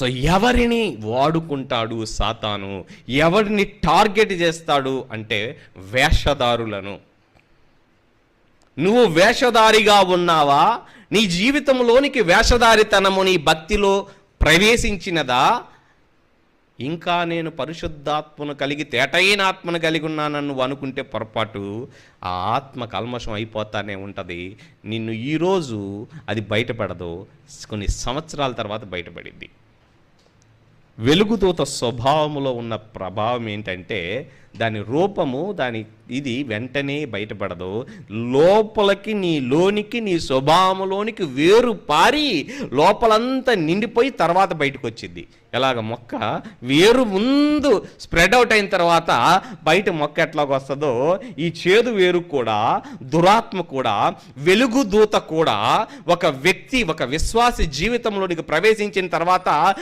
So ఎవరిని వాడుకుంటాడు సాతాను? ఎవరిని టార్గెట్ చేస్తాడు అంటే వేషధారులను. నువ్వు వేషధారిగా ఉన్నావా? నీ జీవితంలోనికి వేషధారితనము నీ భక్తిలో ప్రవేశించినదా? ఇంకా నేను పరిశుద్ధాత్మను కలిగి తేటైన ఆత్మను కలిగి ఉన్నానని నువ్వు అనుకుంటే పొరపాటు ఆ ఆత్మ కల్మషం అయిపోతానే ఉంటుంది. నిన్ను ఈరోజు అది బయటపడదు. కొన్ని సంవత్సరాల తర్వాత బయటపడింది. వెలుగుదూత స్వభావములో ఉన్న ప్రభావం ఏంటంటే దాని రూపము దాని ఇది వెంటనే బయటపడదు. లోపలికి నీ లోనికి నీ స్వభావంలోనికి వేరు పారి లోపలంతా నిండిపోయి తర్వాత బయటకు వచ్చింది ఎలాగ మొక్క వేరు ముందు స్ప్రెడ్ అవుట్ అయిన తర్వాత బయట మొక్క ఎట్లాగ వస్తుందో ఈ చేదు వేరు కూడా దురాత్మ కూడా వెలుగు దూత కూడా ఒక వ్యక్తి ఒక విశ్వాస జీవితంలోనికి ప్రవేశించిన తర్వాత